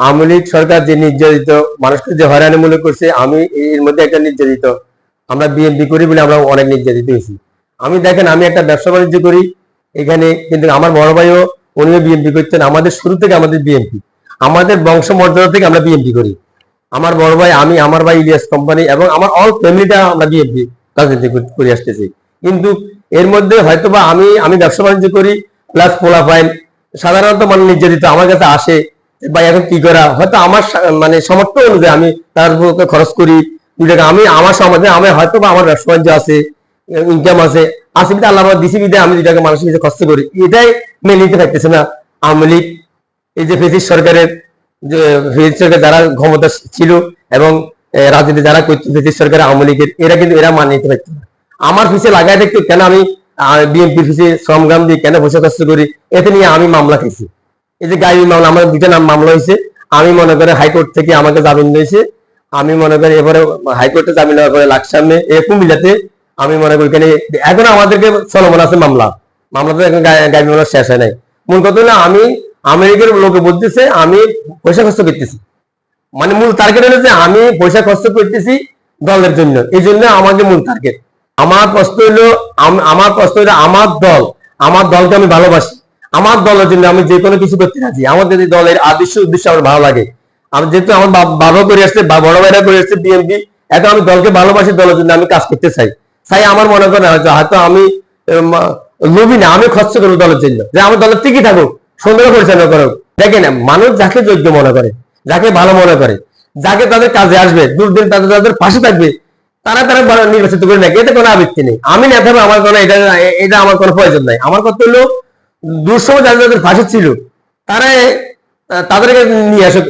আওয়ামী লীগ সরকার যে নির্যাতিত, মানুষকে যে হয়রানি হয়রানিমূলক করছে, আমি এর মধ্যে একটা নির্যাতিত। আমরা বিএনপি করি বলে আমরা অনেক নির্যাতিত হয়েছি। আমি দেখেন, আমি একটা ব্যবসা বাণিজ্য করি, এখানে কিন্তু আমার বড় ভাইও, উনিও বিএনপি করতেন। আমাদের শুরু থেকে আমাদের বিএনপি। আমাদের বংশ মর্যাদা থেকে আমরা বিএনপি করি। আমার বড় ভাই, আমি, আমার ভাই ইলিয়াস কোম্পানি এবং আমার অল ফ্যামিলিটা আমরা বিএনপি রাজনীতি করে আসতেছি। কিন্তু এর মধ্যে হয়তোবা আমি আমি ব্যবসা বাণিজ্য করি প্লাস পোলাফাইন সাধারণত মানে নির্যাতিত, আমার কাছে আসে। বা এখন কি করা? হয়তো আমার মানে সমর্থ অনুযায়ী আমি তার উপর খরচ করি। আমি আমার সমাজে, আমি হয়তো বা আমার ব্যবসা বাণিজ্য আছে ইনকাম আছে আছে বিধে আল্লাহ দিছি বিধে আমি দুই টাকা মানুষের কাছে খরচ করি। এটাই মেনে নিতে পারতেছে না আওয়ামী লীগ, এই যে ব্রিটিশ সরকারের, যে ব্রিটিশ সরকার যারা ক্ষমতা ছিল এবং রাজনীতি যারা করতো ব্রিটিশ সরকার, আওয়ামী লীগের, এরা কিন্তু এরা মানিয়ে নিতে পারতো না। আমার পিছিয়ে লাগাই দেখতে কেন আমি বিএনপির পিছিয়ে শ্রমগ্রাম দিয়ে কেন পয়সা খরচ করি? এতে নিয়ে আমি মামলা খাইছি। এই যে গাড়ি মামলা আমার দুইটা নাম মামলা হয়েছে। আমি মনে করি হাইকোর্ট থেকে আমাকে জামিন দিয়েছে আমি মনে করি এবারে হাইকোর্টে জামিন হওয়ার পরে লাখ সামনে এ কুমিল্লাতে আমি মনে করি এখানে এখন আমাদেরকে চলমান আছে মামলা। মামলা তো এখন গাড়ি মামলা শেষ হয় নাই। মূল কথা হলো আমি আমেরিকার লোকে বলতেছে, আমি পয়সা খরচ করতেছি। মানে মূল টার্গেট হলো যে আমি পয়সা খরচ করতেছি দলের জন্য। এই জন্য আমাকে মূল টার্গেট আমার প্রশ্ন হলো আমার প্রশ্ন হলো, আমার দল আমার দলকে আমি ভালোবাসি। আমার দলের জন্য আমি যে কোনো কিছু করতে রাজি আমার যদি দলের আদর্শ উদ্দেশ্য আমার ভালো লাগে। আমি যেহেতু আমার বাবা করে আসছে বা বড় ভাইরা করে আসছে বিএনপি এখন আমি দলকে ভালোবাসি দলের জন্য আমি কাজ করতে চাই। তাই আমার মনে করেন হয়তো আমি লোভী না আমি খরচ করব দলের জন্য। যে আমার দলের টিকি থাকুক সুন্দর পরিচালনা করুক। দেখেন মানুষ যাকে যোগ্য মনে করে যাকে ভালো মনে করে যাকে তাদের কাজে আসবে দুর্দিন তাদের তাদের পাশে থাকবে তারা তারা নির্বাচিত করে নাকি এতে কোনো আবৃত্তি নেই। আমি নেতা হব, আমার কোনো এটা এটা আমার কোনো প্রয়োজন নাই। আমার কথা হলো দুঃসময় যাদের যাদের ফাঁসি ছিল। তারা তাদেরকে নিয়ে আসুক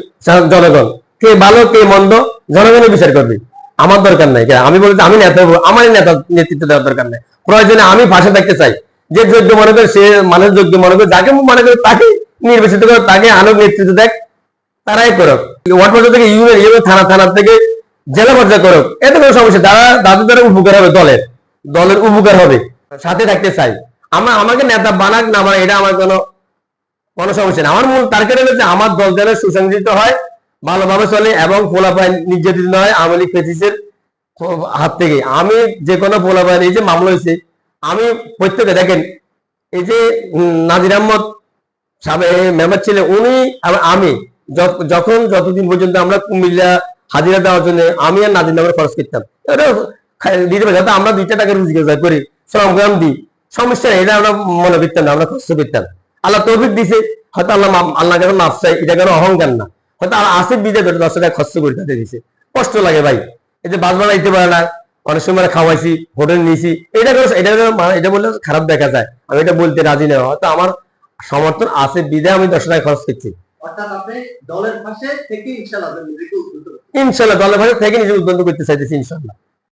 জনগণ। কে ভালো, কে মন্দ জনগণের বিচার করবে। আমার দরকার নাই। আমি বলছি, আমি নেতা আমার নেতা নেতৃত্ব দেওয়ার দরকার নাই। প্রয়োজনে আমি পাশে থাকতে চাই। যে যোগ্য মনে করে, সে মানুষ যোগ্য মনে করে, যাকে মনে করে তাকে নির্বাচিত করে, তাকে আনুক, নেতৃত্ব দেখ, তারাই করুক। ওয়ার্ড পর্যায়ে থেকে ইউনিয়ন ইউনিয়ন, থানা থানা থেকে জেলা পর্যায়ে করুক। এতে কোনো সমস্যা তারা তাদের দ্বারা উপকার হবে দলের। দলের উপকার হবে। সাথে থাকতে চাই। আমার আমাকে নেতা বানাক না বানাক, এটা আমার কোনো কোনো সমস্যা আমার মূল টার্গেট হলো যে আমার দল যেন সুসংগঠিত হয়, ভালোভাবে চলে এবং পোলাপায় নির্যাতিত হয় আওয়ামী লীগ ফেসিসের হাত থেকে। আমি যে কোনো পোলাপায় এই যে মামলা হয়েছে, আমি প্রত্যেকে দেখেন, এই যে নাজির আহমদ মেম্বার ছিলেন, উনি আমি যখন যতদিন পর্যন্ত আমরা কুমিল্লা হাজিরা দেওয়ার জন্য আমি আর নাজির নামের খরচ করতাম দিতে পারি আমরা দুইটা টাকা রুজি করি শ্রমগ্রাম দিই। সমস্যা নেই এটা আমরা মনে করতাম না আমরা কষ্ট করতাম আল্লাহ তৌফিক দিছে হয়তো আল্লাহ আল্লাহ কেন মাফ চাই এটা কেন অহংকার না। হয়তো আর আসিফ বিদে ধরে দশ টাকা খরচ করে তাদের দিছে। কষ্ট লাগে ভাই। এই যে বাস ভাড়া দিতে পারে না অনেক সময় খাওয়াইছি হোটেল নিয়েছি এটা করে এটা এটা বললে খারাপ দেখা যায়। আমি এটা বলতে রাজি না হয়তো আমার সমর্থন আছে বিদে আমি দশ টাকা খরচ করছি। উদ্বুদ্ধ ইনশাল্লাহ দলের ভাষা থেকে নিজে উদ্বন্ধ করতে চাইতেছি ইনশাল্লাহ